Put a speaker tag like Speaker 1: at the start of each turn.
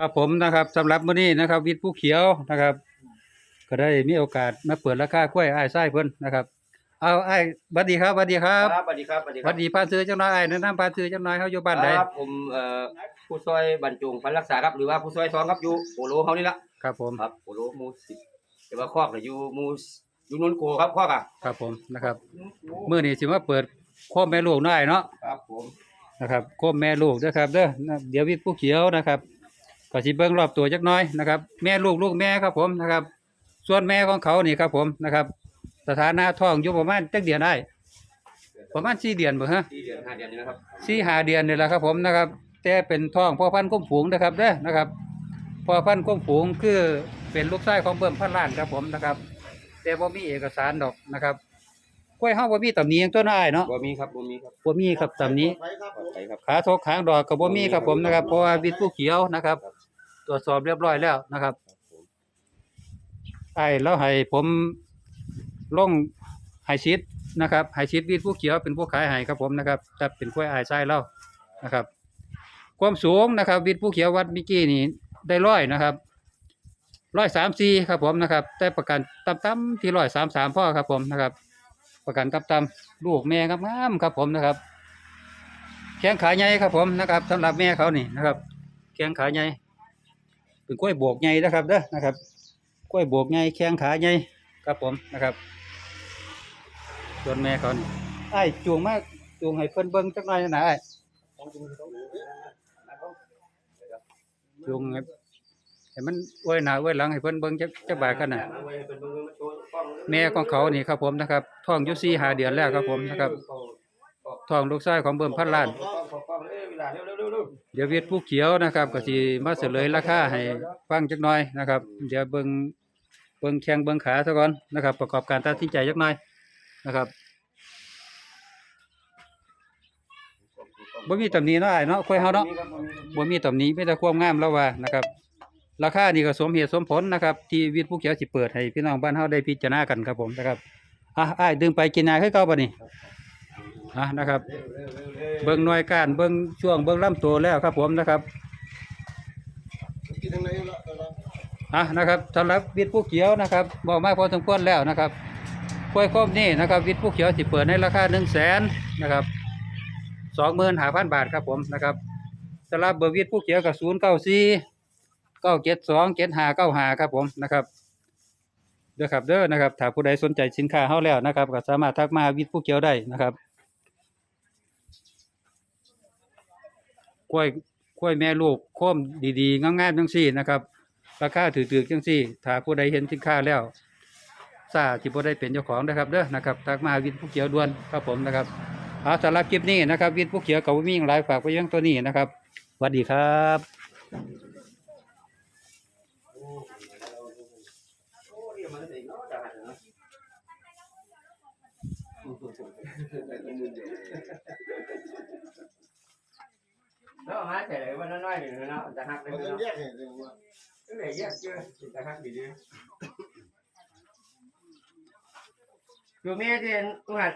Speaker 1: ครับผมนะครับสำหรับมื้อนี้นะครับ วิทย์ผู้เขียวนะครับ ก็ได้มีโอกาสมาเปิดราคากล้วยอ้ายไส้เพิ่นนะครับ เอาอ้ายบัดดีครับบัดดีครับ
Speaker 2: สวัสดีครับสวัสดีค
Speaker 1: บั
Speaker 2: รั
Speaker 1: ดดีพาซื้อจังน้อยอ้ายแนะนำพาซื้อจังน้อยเฮาอยู่บ้านใด
Speaker 2: ครับผมเอ่อผู้ช่วยบรรจงพันรักษาครับหรือว่าผู้ช่วยสองครับอยู่โอโลเฮานี่ละ
Speaker 1: ครับผม
Speaker 2: ครับโอโลหมู่สิบแต่ว่าคอกน่ะอยู่หมู่อยู่นนโกครับคอกอะ
Speaker 1: ครับผมนะครับมื้อนี้สิมาเปิดโคมแม่ลูกน้อยเนาะ
Speaker 2: ครับผม
Speaker 1: นะครับโคมแม่ลูกเด้อครับเด้อนะเดี๋ยววิทย์ผู้เขียวนะครับ ก็สิเบิ่งรอบตัวจักหน้อยนะครับ แม่ลูกลูกแม่ครับผมนะครับ ส่วนแม่ของเขานี่ครับผมนะครับ สถานะท้องอยู่ประมาณจักเดือนได้ ประมาณ4เดือนบ่ฮะ
Speaker 2: ที่เดือนห้าเดือนนี้นะครับ
Speaker 1: สี่หาเดือนนี่แหละครับผมนะครับ แต่เป็นท้องพ่อพันธุ์ก้มฝูงนะครับเด้อนะครับพ่อพันธุ์ก้มฝูงคือเป็นลูกชายของเบิ่มพันล้านครับผมนะครับ แต่บ่มีเอกสารดอกนะครับกล้วยเฮาบ่มีตำหนิหยังตัวน้อยเนาะ
Speaker 2: บ่มีครับบ่มีครับ
Speaker 1: บ่มีครับตำหนิ
Speaker 2: ปลอดภัยครับ
Speaker 1: ขาทกขางดอกก็บ่มีครับผมนะครับ เพราะว่าวิทย์ผู้เขียวนะครับต รวจสอบเรียบร้อยแล้วนะครับไอ้แล้วให้ผมลงให้ชิดนะครับให้ชิดวิทย์ผู้เขียวเป็นผู้ขายให้ครับผมนะครับถ้าเป็นกล้วยอ้ายไส้เล่านะครับ ความสูงนะครับวิทย์ผู้เขียววัดเมิกี้นี่ได้ร้อยนะครับร้อยสามสี่ครับผมนะครับ แต่ประกันต่ำๆที่ร้อยสามสามพ่อครับผมนะครับ ประกันต่ำๆลูกแม่งามๆครับผมนะครับ แข้งขาใหญ่ครับผมนะครับสำหรับแม่เขานี่นะครับ แข้งขาใหญ่ เป็นกล้วยโบกใหญ่นะครับเด้อนะครับกล้วยโบกใหญ่แข้งขาใหญ่ครับผมนะครับส่วนแม่เขานี่ไอ้จูงมากจูงให้เพิ่นเบิ่งจักหน่อยนะไอ้จูงให้ให้มันไว้หน้าไว้หลังให้เพิ่นเบิ่งจักจักบาทกันน่ะแม่ของเขานี่ครับผมนะครับท้องอยู่สี่หาเดือนแล้วครับผมนะครับ ท้องลูกชายของเบิ่มพันล้านเดี๋ยวเวียดผู้เขียวนะครับก็สิมาเสลยราคาให้ฟังจักหน่อยนะครับ เดี๋ยวเบิ่งเบิ่งแข้งเบิ่งขาซะก่อนนะครับ ประกอบการตัดสินใจจักหน่อยนะครับบ่มีตำหนิเนาะอ้ายเนาะค่อยเฮาเนาะบ่มีตำหนิมีแต่ความงามแล้วว่านะครับ ราคานี่ก็สมเหตุสมผลนะครับ ที่วิทย์ผู้เขียวสิเปิดให้พี่น้องบ้านเฮาได้พิจารณากันครับผมนะครับอะอ้ายดึงไปกินนายคือเก่าบ่นี่ อะนะครับ เบิ่งหน่วยการเบิ่งช่วงเบิ่งลำตัวแล้วครับผมนะครับอะนะครับสำหรับวิทย์ผู้เขียวนะครับบอกมาพอสมควรแล้วนะครับกล้วยคมนี่นะครับวิทย์ผู้เขียวสิเปิดในราคา1 0 0 0 0แสนนะครับ25,000บาทครับผมนะครับสำหรับเบอร์วิทย์ผู้เขียวกับ094 972 7595ครับผมนะครับเด้อครับเด้อนะครับถ้าผู้ใดสนใจสินค้าเฮาแล้วนะครับ ก็สามารถทักมาหาวิทย์ผู้เขียวได้นะครับ กล้วยกล้วยแม่ลูกโค้มดีๆงามๆจังซี่นะครับราคาถือๆจังซี่ถ้าผู้ใดเห็นสินค้าแล้วทราบที่บ่ได้เป็นเจ้าของนะครับเด้อนะครับทักมาวิทย์ผู้เขียวด่วนครับผมนะครับเอาสำหรับคลิปนี้นะครับวิทย์ผู้เขียวกับมีหยังหลายฝากไว้ยังตัวนี้นะครับสวัสดีครับ
Speaker 2: แล้วมาแต่วันน้อยๆนี่เนาะจะหักได้
Speaker 3: มัน
Speaker 2: เนาะ
Speaker 3: แยกเห็นเลยว่า
Speaker 2: ก็เลยแยกเจอจะหักดีๆอยู่แม่เดนตัวหัด